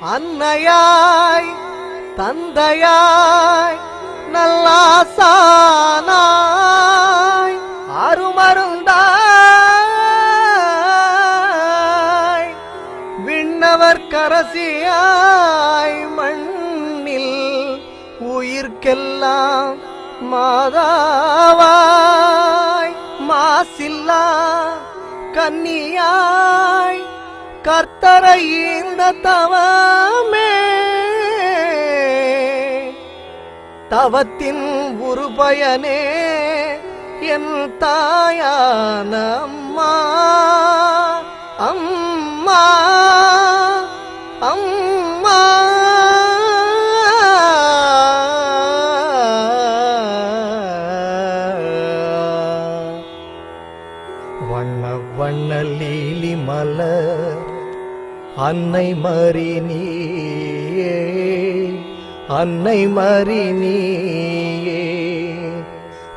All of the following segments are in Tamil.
அன்னையாய் தந்தையாய் நல்லாசானாய் அருமருந்தாய் விண்ணவர் கரசியாய் மண்ணில் உயிர்க்கெல்லாம் மாதாவாய் மாசில்லா கன்னியாய் கர்த்தரை தவமே தவத்தின் ஒரு பயனே என் தாயான அம்மா. அம்மா. அம்மா அன்னை மறினியே அன்னை மறினியே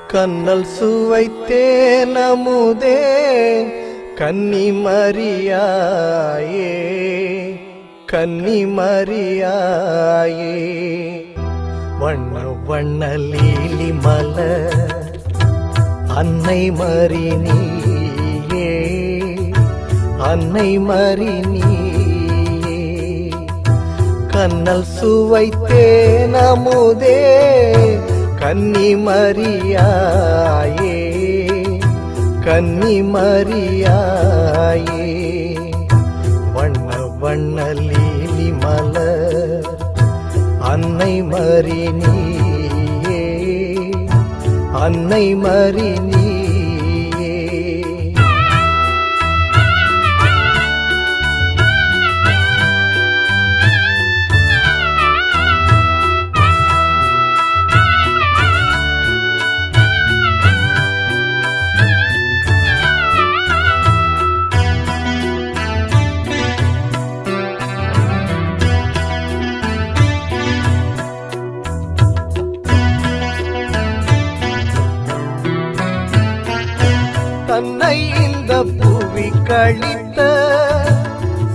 கண்ணல் சுவைத்தே நமுதே கன்னி மரியாயே கன்னி மரியாயே. வண்ண வண்ண லீலி மலர் அன்னை மறினியே அன்னை மறி கண்ணல் சுவைத்தே நமுதே கன்னி மரியாயே கன்னி மரியாயே. வண்ண வண்ண லீலி மலர் அன்னை மறினியே அன்னை மறினி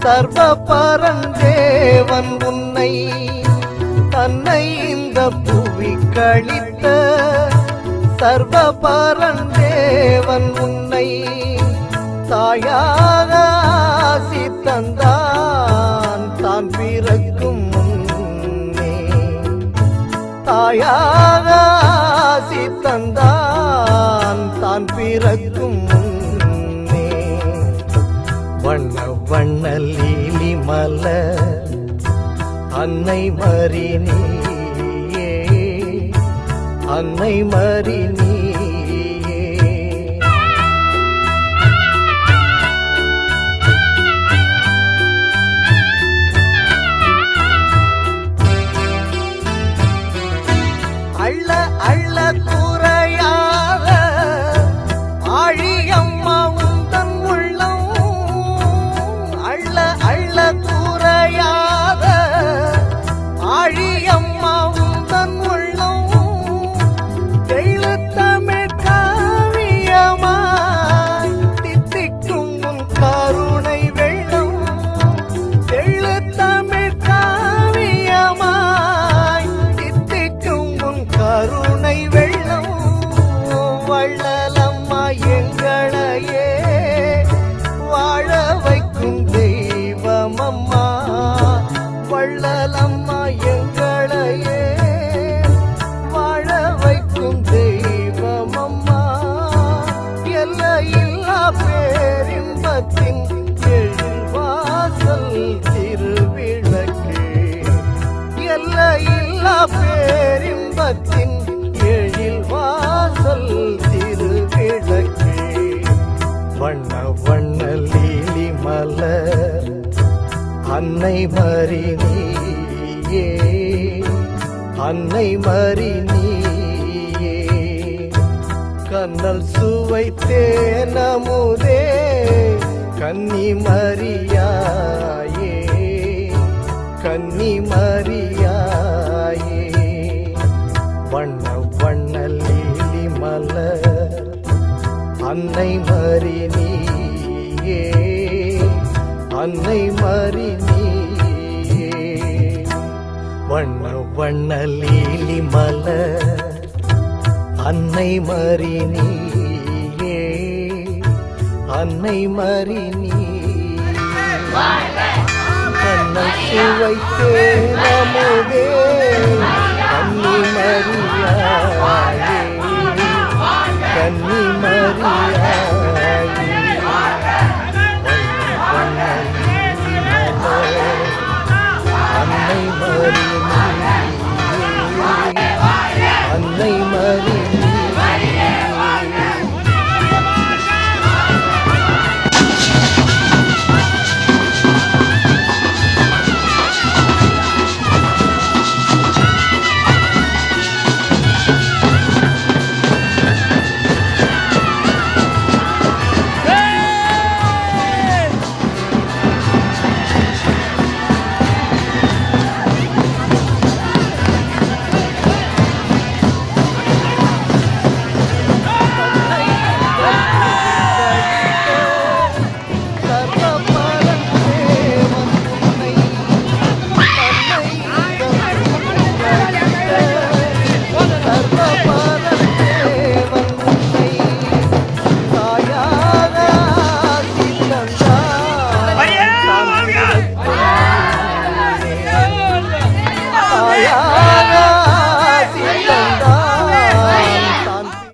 சர்வ பரந்தேவன் உன்னை தன்னை இந்த புவி கழித்த சர்வ பரந்தேவன் உன்னை தாயாக ஆசி தந்தான். தான் பிறக்கும் முன்னே தாயாக ஆசி தந்தான். தான் பிறக்கும் முன்னே வண்ண லீலி மலர் அன்னை மறி அன்னை மறி மறினியே அன்னை மறினியே கண்ணல் சுவைத்தே நமுதே கன்னி மரியாயே கன்னி மரியாயே வண்ண வண்ண லீலி மலர் அன்னை மறினியே அன்னை மறினி வண்ண வண்ண லீலி மல அன்னை மறி நீயே அன்னை மறி நீ கண்ணை சுவைத்தே நமுதே கன்னி மரியாயே. they